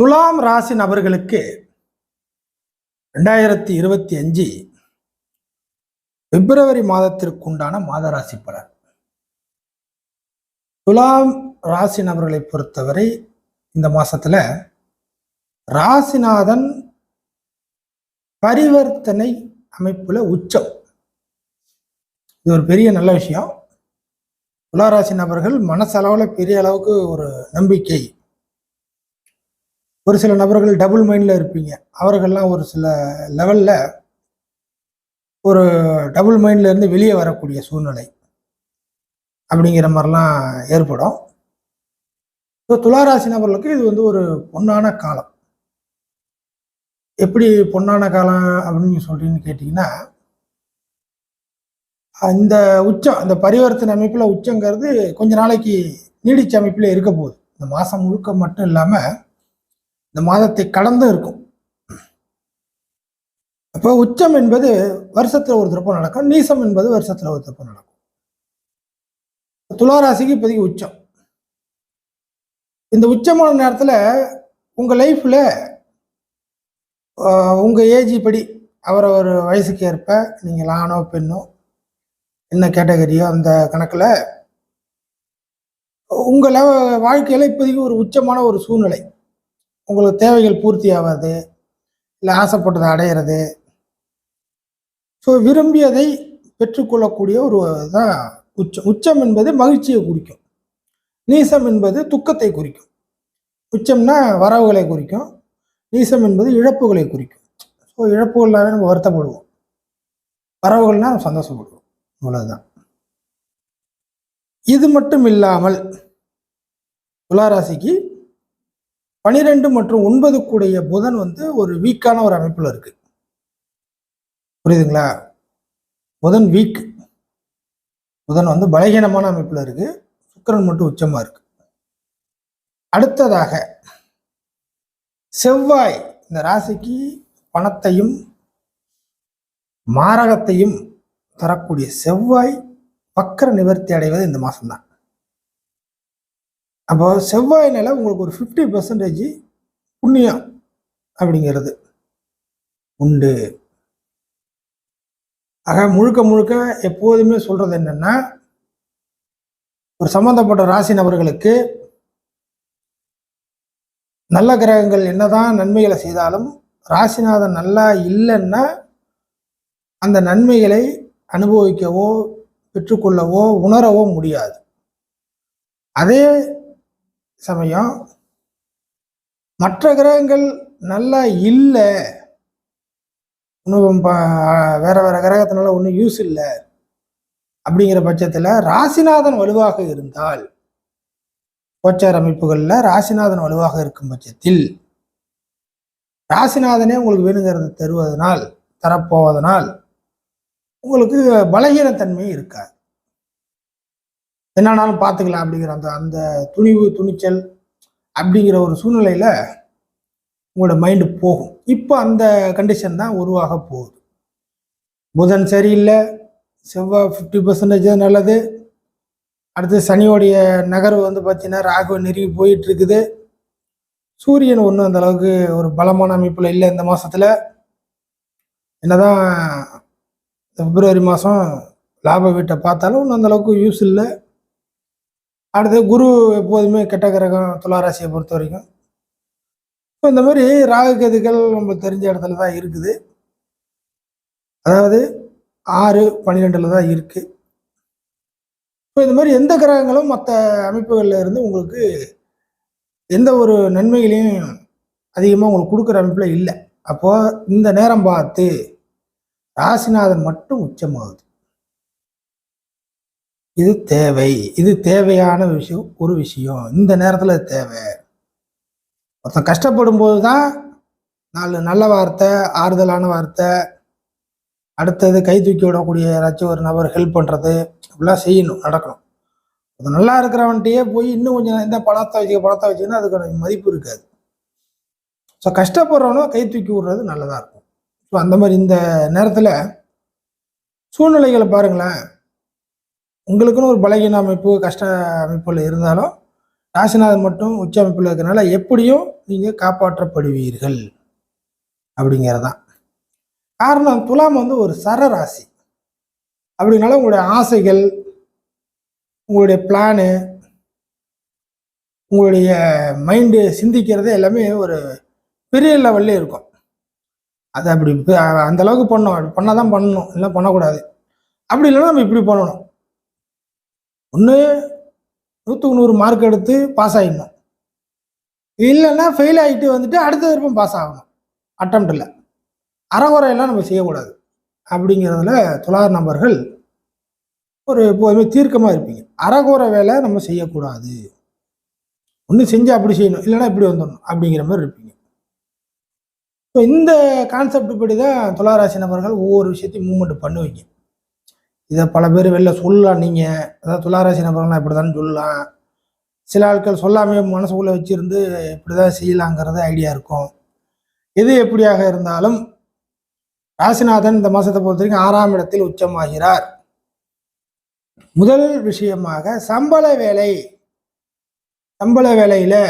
துலாம் ராசி நபர்களுக்கு ரெண்டாயிரத்தி இருபத்தி அஞ்சு பிப்ரவரி மாதத்திற்குண்டான மாத ராசி பலன். துலாம் ராசி நபர்களை பொறுத்தவரை இந்த மாசத்துல ராசிநாதன் பரிவர்த்தனை அமைப்புல உச்சம். இது ஒரு பெரிய நல்ல விஷயம். துலாராசி நபர்கள் மனசளவில் பெரிய அளவுக்கு ஒரு நம்பிக்கை. ஒரு சில நபர்கள் டபுள் மைண்டில் இருப்பீங்க. அவர்கள்லாம் ஒரு சில லெவலில் ஒரு டபுள் மைண்ட்லேருந்து வெளியே வரக்கூடிய சூழ்நிலை அப்படிங்கிற மாதிரிலாம் ஏற்படும். ஸோ துளாராசி நபர்களுக்கு இது வந்து ஒரு பொன்னான காலம். எப்படி பொன்னான காலம் அப்படின்னு சொல்கிறீங்கன்னு கேட்டிங்கன்னா இந்த உச்சம் இந்த பரிவர்த்தனை அமைப்பில் உச்சங்கிறது கொஞ்ச நாளைக்கு நீடிச்ச அமைப்பில் இருக்க போகுது. இந்த மாதம் முழுக்க மட்டும் இல்லாமல் இந்த மாதத்தை கடந்து இருக்கும். அப்போ உச்சம் என்பது வருஷத்தில் ஒரு திருப்பம் நடக்கும் நீசம் என்பது வருஷத்தில் ஒரு திருப்பம் நடக்கும். துளாராசிக்கு இப்போதைக்கு உச்சம். இந்த உச்சமான நேரத்தில் உங்கள் லைஃப்பில் உங்கள் ஏஜ் படி அவரவர் வயசுக்கு ஏற்ப நீங்கள் ஆணோ பெண்ணோ என்ன கேட்டகரியோ அந்த கணக்கில் உங்களை வாழ்க்கையில் இப்போதைக்கு ஒரு உச்சமான ஒரு சூழ்நிலை. உங்களுக்கு தேவைகள் பூர்த்தி ஆகாது இல்லை ஆசைப்பட்டதை அடையிறது. ஸோ விரும்பியதை பெற்றுக்கொள்ளக்கூடிய ஒரு தான் உச்சம். உச்சம் என்பது மகிழ்ச்சியை குறிக்கும். நீசம் என்பது துக்கத்தை குறிக்கும். உச்சம்னா வரவுகளை குறிக்கும். நீசம் என்பது இழப்புகளை குறிக்கும். ஸோ இழப்புகள்னாவே நம்ம வருத்தப்படுவோம். வரவுகள்னா நம்ம சந்தோஷப்படுவோம். அவ்வளோதான் இது மட்டும் இல்லாமல் துளாராசிக்கு பனிரெண்டு மற்றும் ஒன்பது கூடிய புதன் வந்து ஒரு வீக்கான ஒரு அமைப்பில் இருக்கு. புரியுதுங்களா? புதன் வீக் புதன் வந்து பலகீனமான அமைப்பில் இருக்கு. சுக்கரன் மட்டும் உச்சமாக இருக்கு. அடுத்ததாக செவ்வாய் இந்த ராசிக்கு பணத்தையும் மாரகத்தையும் தரக்கூடிய செவ்வாய் வக்கர நிவர்த்தி அடைவது இந்த மாதம்தான் அப்போ செவ்வாய் நிலை உங்களுக்கு ஒரு ஃபிஃப்டி பர்சன்டேஜ் புண்ணியம் அப்படிங்கிறது. உண்டு. ஆக முழுக்க முழுக்க எப்போதுமே சொல்கிறது என்னென்னா ஒரு சம்மந்தப்பட்ட ராசி நபர்களுக்கு நல்ல கிரகங்கள் என்னதான் நன்மைகளை செய்தாலும் ராசிநாதன் நல்லா இல்லைன்னா அந்த நன்மைகளை அனுபவிக்கவோ பெற்றுக்கொள்ளவோ உணரவோ முடியாது. அதே சமயம். மற்ற கிரகங்கள் நல்லா இல்லை. இன்னும் வேற வேற கிரகத்தினால ஒன்றும் யூஸ் இல்லை. அப்படிங்கிற பட்சத்தில் ராசிநாதன் வலுவாக இருந்தால் கோச்சார் அமைப்புகளில் ராசிநாதன் வலுவாக இருக்கும் பட்சத்தில் ராசிநாதனே உங்களுக்கு வேணுங்கிறத தருவதனால் தரப்போவதனால் உங்களுக்கு பலகீனத்தன்மை இருக்காது. என்னன்னாலும் பார்த்துக்கலாம் அப்படிங்கிற அந்த அந்த துணிவு துணிச்சல் அப்படிங்கிற ஒரு சூழ்நிலையில் உங்களோட மைண்டு போகும். இப்போ அந்த கண்டிஷன் தான் உருவாக போகுது. புதன் சரியில்லை செவ்வாய் ஃபிஃப்டி பர்சன்டேஜ் நல்லது. அடுத்து சனியோடைய நகர்வு வந்து பார்த்தீங்கன்னா ராகு நெருங்கி போயிட்டு இருக்குது சூரியன் ஒன்றும் அந்த அளவுக்கு ஒரு பலமான அமைப்பில் இல்லை இந்த மாதத்தில் என்னதான் பிப்ரவரி மாதம் லாப வீட்டை பார்த்தாலும் ஒன்றும் அந்தளவுக்கு யூஸ் இல்லை. அடுத்து குரு எப்போதுமே கெட்ட கிரகம் துளாராசியை பொறுத்த வரைக்கும். இப்போ இந்த மாதிரி ராகுகதுகள் நம்மளுக்கு தெரிஞ்ச இடத்துல தான் இருக்குது. அதாவது ஆறு பன்னிரெண்டில் தான் இருக்கு. இப்போ இந்த மாதிரி எந்த கிரகங்களும் மற்ற அமைப்புகளில் இருந்து உங்களுக்கு எந்த ஒரு நன்மைகளையும் அதிகமாக உங்களுக்கு கொடுக்குற அமைப்பில் இல்லை. அப்போது இந்த நேரம் பார்த்து ராசிநாதன் மட்டும் உச்சமாகுது. இது தேவை. இது தேவையான விஷயம் ஒரு விஷயம். இந்த நேரத்தில் தேவை. ஒருத்தன் கஷ்டப்படும் போது தான் நாலு நல்ல வார்த்தை ஆறுதலான வார்த்தை அடுத்தது கை தூக்கி விடக்கூடிய யாராச்சும் ஒரு நபர் ஹெல்ப் பண்ணுறது அப்படிலாம் செய்யணும் நடக்கணும். அது நல்லா இருக்கிறவன்ட்டையே போய் இன்னும் கொஞ்சம் இந்த பணத்தை வச்சுக்க பணத்தை வச்சுன்னா அதுக்கான மதிப்பு இருக்காது. ஸோ கஷ்டப்படுறவனும் கை தூக்கி விடுறது நல்லதாக இருக்கும். ஸோ அந்த மாதிரி இந்த நேரத்தில் சூழ்நிலைகளை பாருங்களேன். உங்களுக்குன்னு ஒரு பலகீன அமைப்பு கஷ்ட அமைப்பில் இருந்தாலும் ராசிநாதன் மட்டும் உச்ச அமைப்பில் இருக்கிறனால எப்படியும் நீங்கள் காப்பாற்றப்படுவீர்கள் அப்படிங்கிறதான். காரணம் துலாம் வந்து ஒரு சர ராசி உங்களுடைய ஆசைகள் உங்களுடைய பிளானு உங்களுடைய மைண்டு சிந்திக்கிறது எல்லாமே ஒரு பெரிய லெவல்லே இருக்கும். அது அப்படி ப- அந்த அளவுக்கு பண்ணணும் அப்படி பண்ணால் தான் பண்ணணும். இல்லை பண்ணக்கூடாது. அப்படி இல்லைன்னா நம்ம இப்படி பண்ணணும். ஒன்று நூற்றுக்கு நூறு மார்க் எடுத்து பாஸ் ஆகிடணும் இல்லைன்னா ஃபெயில் ஆகிட்டு வந்துட்டு அடுத்த திருப்பம் பாஸ் ஆகணும். அட்டம்ப்டில் அறகுறையெல்லாம் நம்ம செய்யக்கூடாது. அப்படிங்கிறதுல தொழார் நபர்கள் ஒரு எப்போதுமே தீர்க்கமாக இருப்பீங்க. அறகுறை வேலை நம்ம செய்யக்கூடாது. ஒன்று செஞ்சு அப்படி செய்யணும். இல்லைன்னா இப்படி வந்துடணும் அப்படிங்கிற மாதிரி இருப்பீங்க. ஸோ இந்த கான்செப்ட் படி தான் துளாராசி நபர்கள் ஒவ்வொரு விஷயத்தையும் மூவ்மெண்ட் பண்ணுவீங்க. இதை பல பேர் வெளில சொல்லலாம். நீங்கள் அதாவது துளாராசி நபர்கள்லாம் இப்படி தான் சொல்லலாம். சில ஆட்கள் சொல்லாமே மனசுக்குள்ளே வச்சுருந்து இப்படி தான் செய்யலாங்கிறது ஐடியா இருக்கும். எது எப்படியாக இருந்தாலும் ராசிநாதன் இந்த மாதத்தை பொறுத்த வரைக்கும் ஆறாம் இடத்தில் உச்சமாகிறார். முதல் விஷயமாக சம்பள வேலை. சம்பள வேலையில்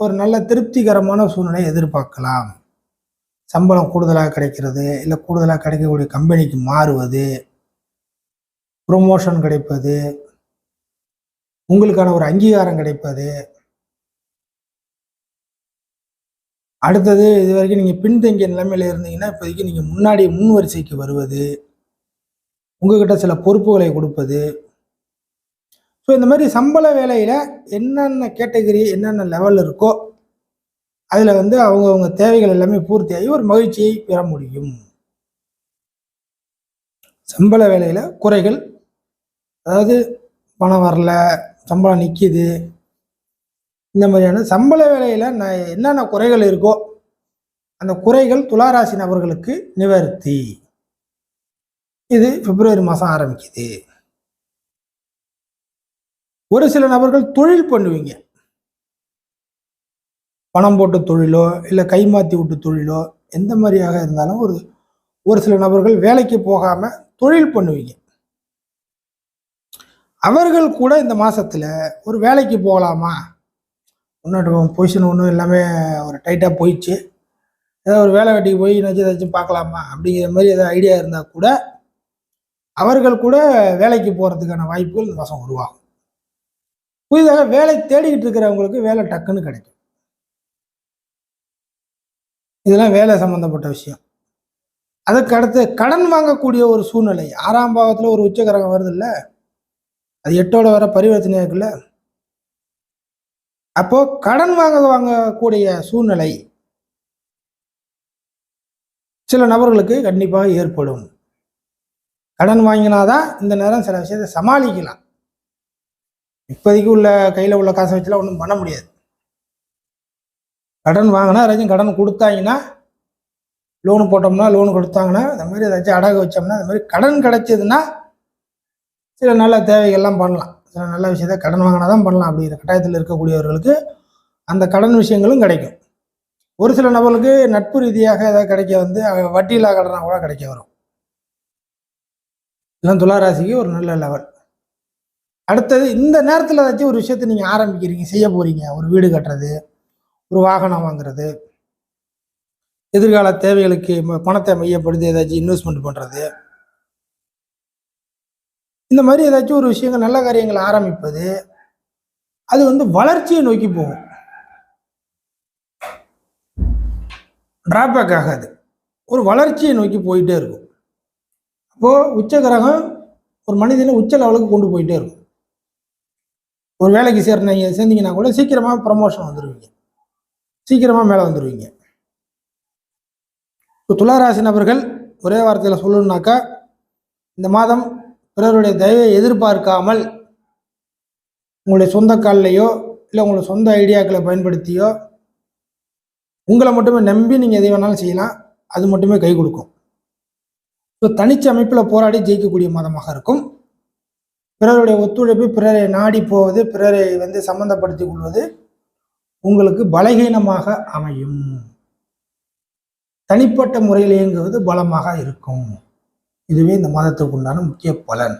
ஒரு நல்ல திருப்திகரமான சூழ்நிலை எதிர்பார்க்கலாம். சம்பளம் கூடுதலாக கிடைக்கிறது இல்லை கூடுதலாக கிடைக்கக்கூடிய கம்பெனிக்கு மாறுவது ப்ரொமோஷன் கிடைப்பது. உங்களுக்கான ஒரு அங்கீகாரம் கிடைப்பது. அடுத்தது இது வரைக்கும் நீங்கள் பின்தங்கிய நிலைமையில் இருந்தீங்கன்னா இப்போதைக்கு நீங்கள் முன்னாடி முன் வரிசைக்கு வருவது. உங்ககிட்ட சில பொறுப்புகளை கொடுப்பது. ஸோ இந்த மாதிரி சம்பள வேலையில் என்னென்ன கேட்டகரி என்னென்ன லெவல் இருக்கோ அதில் வந்து அவங்கவுங்க தேவைகள் எல்லாமே பூர்த்தியாகி ஒரு மகிழ்ச்சியை பெற முடியும். சம்பள வேலையில் குறைகள் அதாவது பணம் வரல சம்பளம் நிற்கிது இந்த மாதிரியான சம்பள வேலையில் நான் என்னென்ன குறைகள் இருக்கோ அந்த குறைகள் துளாராசி நபர்களுக்கு நிவர்த்தி. இது பிப்ரவரி மாதம் ஆரம்பிக்குது. ஒரு சில நபர்கள் தொழில் பண்ணுவீங்க. பணம் போட்டு தொழிலோ இல்லை கைமாற்றி விட்டு தொழிலோ எந்த மாதிரியாக இருந்தாலும் ஒரு ஒரு சில நபர்கள் வேலைக்கு போகாமல் தொழில் பண்ணுவீங்க. அவர்கள் கூட இந்த மாசத்துல ஒரு வேலைக்கு போகலாமா? ஒன்றும் பொசிஷன் ஒன்றும் எல்லாமே ஒரு டைட்டாக போயிடுச்சு. ஏதாவது ஒரு வேலை வெட்டிக்கு போய் என்னாச்சும் ஏதாச்சும் பார்க்கலாமா? அப்படிங்கிற மாதிரி ஏதாவது ஐடியா இருந்தால் கூட அவர்கள் கூட வேலைக்கு போகிறதுக்கான வாய்ப்புகள் இந்த மாதம் உருவாகும். புதிதாக வேலை தேடிக்கிட்டு இருக்கிறவங்களுக்கு வேலை டக்குன்னு கிடைக்கும். இதெல்லாம் வேலை சம்மந்தப்பட்ட விஷயம். அதுக்கு அடுத்து கடன் வாங்கக்கூடிய ஒரு சூழ்நிலை. ஆறாம் பாகத்தில் ஒரு உச்சகரகம் வருது இல்லை அது எட்டோட வர பரிவர்த்தனை இருக்குல்ல? அப்போ கடன் வாங்க வாங்கக்கூடிய சூழ்நிலை சில நபர்களுக்கு கண்டிப்பாக ஏற்படும். கடன் வாங்கினாதான் இந்த நேரம் சில விஷயத்தை சமாளிக்கலாம். இப்போதைக்கு உள்ள கையில் உள்ள காசை வச்சுலாம் ஒன்றும் பண்ண முடியாது. கடன் வாங்கினா யாராச்சும் கடன் கொடுத்தாங்கன்னா லோனு போட்டோம்னா லோனு கொடுத்தாங்கன்னா இந்த மாதிரி ஏதாச்சும் அடகு வச்சோம்னா இந்த மாதிரி கடன் கிடைச்சதுன்னா சில நல்ல தேவைகள்லாம் பண்ணலாம். சில நல்ல விஷயத்த கடன் வாங்கினா தான் பண்ணலாம். அப்படிங்கிற கட்டாயத்தில் இருக்கக்கூடியவர்களுக்கு அந்த கடன் விஷயங்களும் கிடைக்கும். ஒரு சில நபர்களுக்கு நட்பு ரீதியாக ஏதாவது கிடைக்க வந்து வட்டியில்லா கடனாக கூட கிடைக்க வரும். இதெல்லாம் துளாராசிக்கு ஒரு நல்ல லெவல் அடுத்தது இந்த நேரத்தில் ஏதாச்சும் ஒரு விஷயத்தை நீங்கள் ஆரம்பிக்கிறீங்க செய்ய போகிறீங்க ஒரு வீடு கட்டுறது ஒரு வாகனம் வாங்குறது எதிர்கால தேவைகளுக்கு பணத்தை மையப்படுத்தி ஏதாச்சும் இன்வெஸ்ட்மெண்ட் பண்ணுறது இந்த மாதிரி ஏதாச்சும் ஒரு விஷயங்கள் நல்ல காரியங்களை ஆரம்பிப்பது அது வந்து வளர்ச்சியை நோக்கி போகும். டிராபேக் ஆகாது. ஒரு வளர்ச்சியை நோக்கி போயிட்டே இருக்கும். அப்போது உச்ச கிரகம் ஒரு மனிதனை உச்ச லெவலுக்கு கொண்டு போயிட்டே இருக்கும். ஒரு வேலைக்கு சேர்ந்தீங்க சேர்ந்தீங்கன்னா கூட சீக்கிரமாக ப்ரமோஷன் வந்துடுவீங்க சீக்கிரமாக மேலே வந்துடுவீங்க இப்போ துளாராசி நபர்கள் ஒரே வார்த்தையில் சொல்லணுன்னாக்கா இந்த மாதம் பிறருடைய தயவை எதிர்பார்க்காமல் உங்களுடைய சொந்த கால்லையோ இல்லை உங்களுடைய சொந்த ஐடியாக்களை பயன்படுத்தியோ உங்களை மட்டுமே நம்பி நீங்கள் எதை வேணாலும் செய்யலாம். அது மட்டுமே கை கொடுக்கும். ஸோ தனிச்ச அமைப்பில் போராடி ஜெயிக்கக்கூடிய மாதமாக இருக்கும். பிறருடைய ஒத்துழைப்பு பிறரை நாடி போவது பிறரை வந்து சம்பந்தப்படுத்திக் கொள்வது உங்களுக்கு பலகீனமாக அமையும். தனிப்பட்ட முறையில் இயங்குவது பலமாக இருக்கும். இதுவே இந்த மாதத்துக்கு உண்டான முக்கிய பலன்.